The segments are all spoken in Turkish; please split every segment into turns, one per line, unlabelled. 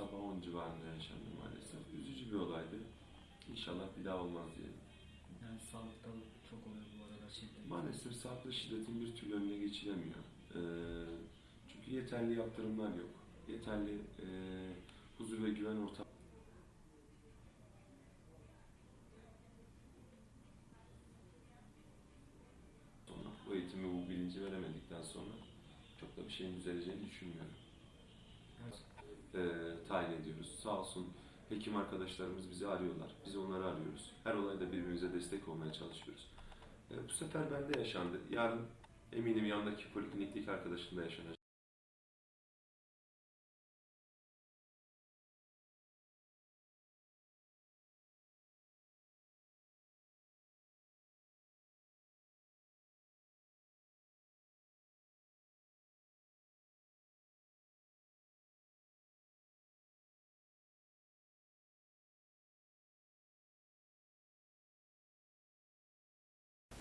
sabah 10 civarında yaşandı maalesef. Üzücü bir olaydı. İnşallah bir daha olmaz diyelim.
Yani sağlıkta çok oluyor bu arada şiddet.
Maalesef sağlıkta şiddetin bir türlü önüne geçilemiyor. Ee, çünkü yeterli yaptırımlar yok. Yeterli e, huzur ve güven ortamı bu eğitimi, bu bilinci veremedikten sonra çok da bir şeyin düzeleceğini düşünmüyorum.
Evet.
Ee, tayin ediyoruz. Sağ olsun hekim arkadaşlarımız bizi arıyorlar. Biz onları arıyoruz. Her olayda birbirimize destek olmaya çalışıyoruz. Ee, bu sefer bende yaşandı. Yarın eminim yandaki poliklinikteki arkadaşım da yaşanacak.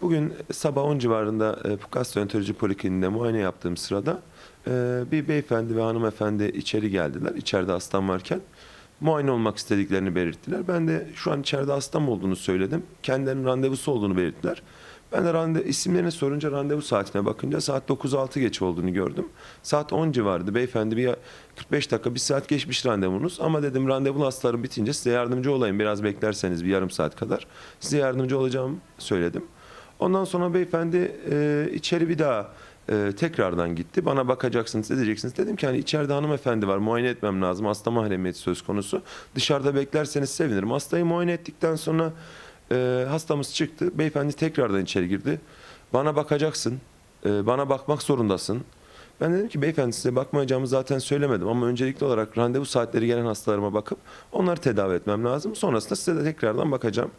Bugün sabah 10 civarında e, gastroenteroloji polikliniğinde muayene yaptığım sırada e, bir beyefendi ve hanımefendi içeri geldiler. İçeride hastam varken muayene olmak istediklerini belirttiler. Ben de şu an içeride hastam olduğunu söyledim. Kendilerinin randevusu olduğunu belirttiler. Ben de randevu, isimlerini sorunca randevu saatine bakınca saat 9.06 geç olduğunu gördüm. Saat 10 civarıydı. Beyefendi bir 45 dakika, bir saat geçmiş randevunuz. Ama dedim randevu hastalarım bitince size yardımcı olayım. Biraz beklerseniz bir yarım saat kadar. Size yardımcı olacağımı söyledim. Ondan sonra beyefendi e, içeri bir daha e, tekrardan gitti. Bana bakacaksınız, edeceksiniz. Dedim ki hani içeride hanımefendi var, muayene etmem lazım. Hasta mahremiyeti söz konusu. Dışarıda beklerseniz sevinirim. Hastayı muayene ettikten sonra e, hastamız çıktı. Beyefendi tekrardan içeri girdi. Bana bakacaksın, e, bana bakmak zorundasın. Ben dedim ki beyefendi size bakmayacağımı zaten söylemedim ama öncelikli olarak randevu saatleri gelen hastalarıma bakıp onları tedavi etmem lazım. Sonrasında size de tekrardan bakacağım.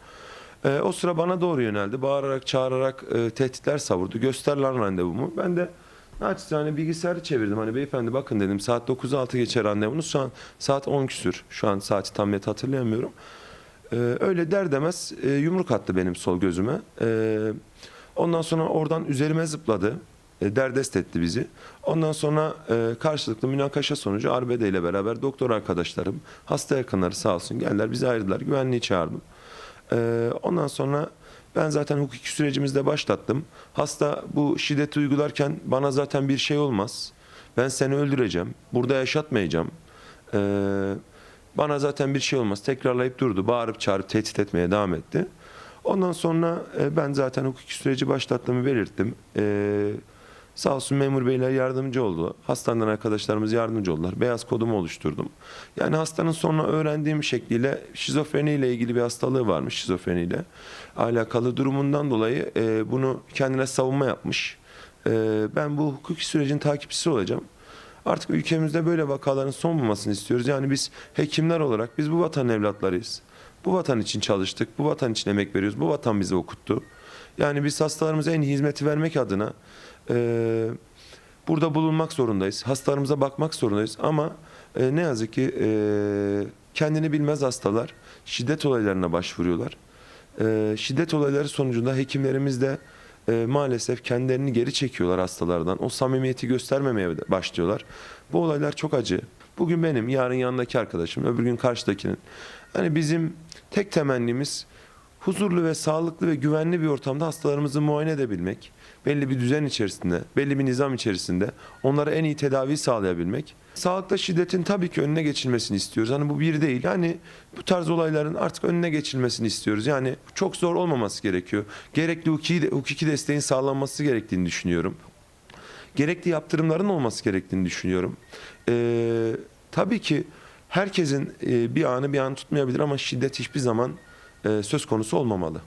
Ee, o sıra bana doğru yöneldi. Bağırarak, çağırarak e, tehditler savurdu. Göster lan randevumu. Ben de naçizane bilgisayarı çevirdim. Hani beyefendi bakın dedim saat 9'a 6 geçer randevunuz. Şu an saat 10 küsür. Şu an saati tam net hatırlayamıyorum. Ee, öyle der demez e, yumruk attı benim sol gözüme. Ee, ondan sonra oradan üzerime zıpladı. E, derdest etti bizi. Ondan sonra e, karşılıklı münakaşa sonucu arbede ile beraber doktor arkadaşlarım, hasta yakınları sağ olsun geldiler bizi ayırdılar. Güvenliği çağırdım. Ee, ondan sonra ben zaten hukuki sürecimizde başlattım. Hasta bu şiddeti uygularken bana zaten bir şey olmaz. Ben seni öldüreceğim. Burada yaşatmayacağım. Ee, bana zaten bir şey olmaz. Tekrarlayıp durdu. Bağırıp çağırıp tehdit etmeye devam etti. Ondan sonra e, ben zaten hukuki süreci başlattığımı belirttim. Ee, sağ olsun memur beyler yardımcı oldu. Hastaneden arkadaşlarımız yardımcı oldular. Beyaz kodumu oluşturdum. Yani hastanın sonra öğrendiğim şekliyle şizofreni ile ilgili bir hastalığı varmış şizofreniyle alakalı durumundan dolayı e, bunu kendine savunma yapmış. E, ben bu hukuki sürecin takipçisi olacağım. Artık ülkemizde böyle vakaların son bulmasını istiyoruz. Yani biz hekimler olarak biz bu vatan evlatlarıyız. Bu vatan için çalıştık, bu vatan için emek veriyoruz, bu vatan bizi okuttu. Yani biz hastalarımıza en iyi hizmeti vermek adına e, burada bulunmak zorundayız. Hastalarımıza bakmak zorundayız ama e, ne yazık ki e, kendini bilmez hastalar şiddet olaylarına başvuruyorlar. E, şiddet olayları sonucunda hekimlerimiz de e, maalesef kendilerini geri çekiyorlar hastalardan. O samimiyeti göstermemeye başlıyorlar. Bu olaylar çok acı. Bugün benim, yarın yanındaki arkadaşım, öbür gün karşıdakinin. Hani bizim tek temennimiz huzurlu ve sağlıklı ve güvenli bir ortamda hastalarımızı muayene edebilmek, belli bir düzen içerisinde, belli bir nizam içerisinde onlara en iyi tedavi sağlayabilmek. Sağlıkta şiddetin tabii ki önüne geçilmesini istiyoruz. Hani bu bir değil. Yani bu tarz olayların artık önüne geçilmesini istiyoruz. Yani çok zor olmaması gerekiyor. Gerekli hukuki, hukuki desteğin sağlanması gerektiğini düşünüyorum. Gerekli yaptırımların olması gerektiğini düşünüyorum. Ee, tabii ki herkesin e, bir anı bir an tutmayabilir ama şiddet hiçbir zaman e, söz konusu olmamalı.